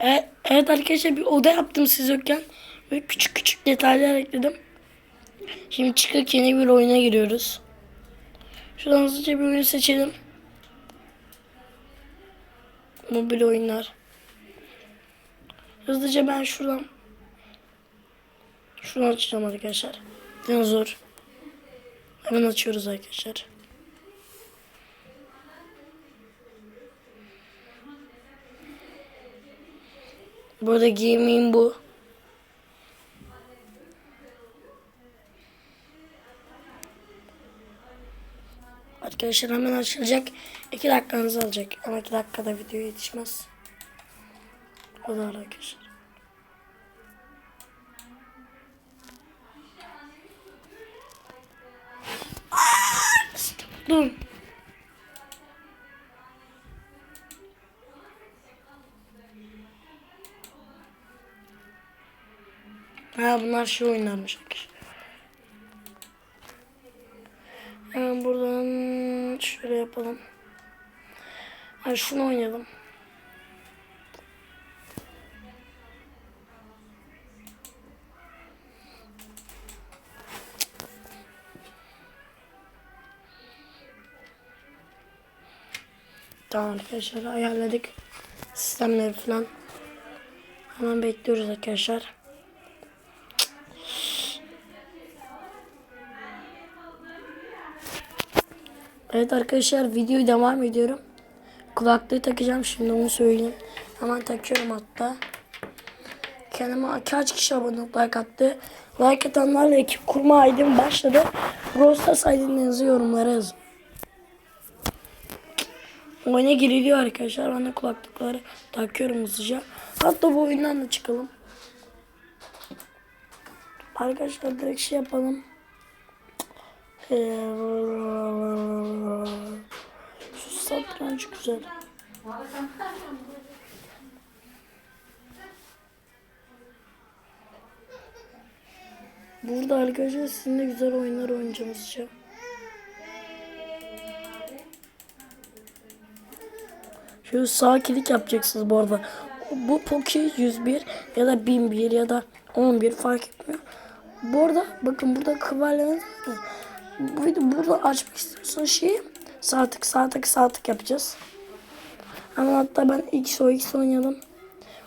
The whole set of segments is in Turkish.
Evet, evet arkadaşlar bir oda yaptım siz yokken. Ve küçük küçük detaylar ekledim. Şimdi çıkıp yeni bir oyuna giriyoruz. Şuradan hızlıca bir oyun seçelim. Mobil oyunlar. Hızlıca ben şuradan şunu açacağım arkadaşlar. Dinozor. Hemen açıyoruz arkadaşlar. Burada giyimim bu. Arkadaşlar hemen açılacak. 2 dakikanızı alacak. Ama 2 dakikada video yetişmez. O da arkadaşlar. Dur. Ha bunlar şey oynarmış arkadaşlar. Buradan şöyle yapalım. Ha şunu oynayalım. Tamam arkadaşlar ayarladık. Sistemleri falan. Hemen bekliyoruz arkadaşlar. Evet arkadaşlar videoyu devam ediyorum. Kulaklığı takacağım şimdi onu söyleyeyim. Hemen takıyorum hatta. Kendime kaç kişi abone like attı. Like atanlarla ekip kurma aydım başladı. Rostas aydın yazı yorumlara yazın. Oyuna giriliyor arkadaşlar. Ben de kulaklıkları takıyorum hızlıca. Hatta bu oyundan da çıkalım. Arkadaşlar direkt şey yapalım. Şu satranç güzel. Burada arkadaşlar sizinle güzel oyunlar oynayacağız işte. Şöyle sağ klik yapacaksınız bu arada. Bu Poki 101 ya da 1001 ya da 11 fark etmiyor. Bu arada bakın burada kıvarlarınız bu video burada açmak istiyorsan sağ tık sağ tık yapacağız. Ama hatta ben X o X oynayalım.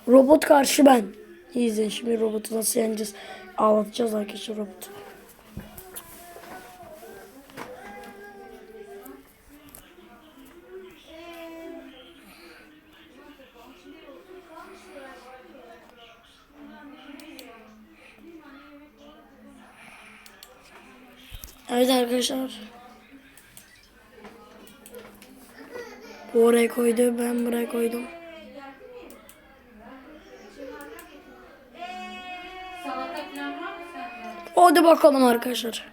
Robot karşı ben. İyi izleyin şimdi robotu nasıl yeneceğiz. Ağlatacağız arkadaşlar robotu. Evet arkadaşlar. Bu oraya koydu. Ben buraya koydum. Hadi bakalım arkadaşlar.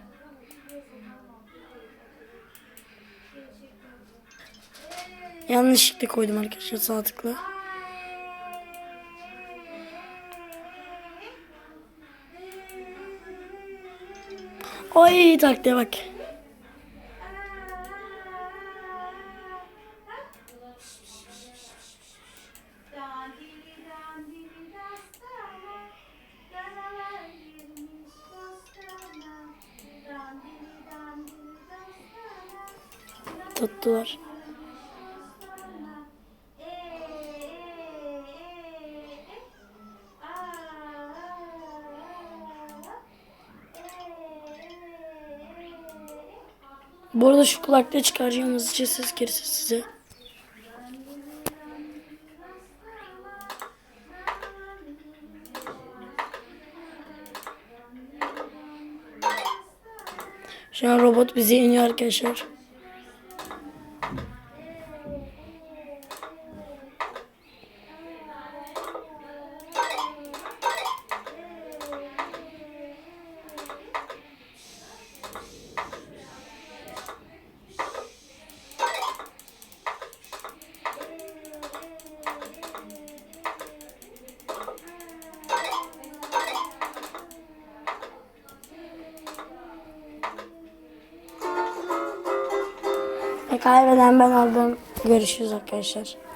Yanlışlıkla koydum arkadaşlar sağ tıkla. Ay taktiğe bak. Dandiri Bu arada şu kulaklığı çıkaracağım hızlıca ses girsin size. Şu an robot bizi iniyor arkadaşlar. Kaybeden ben oldum. Görüşürüz arkadaşlar.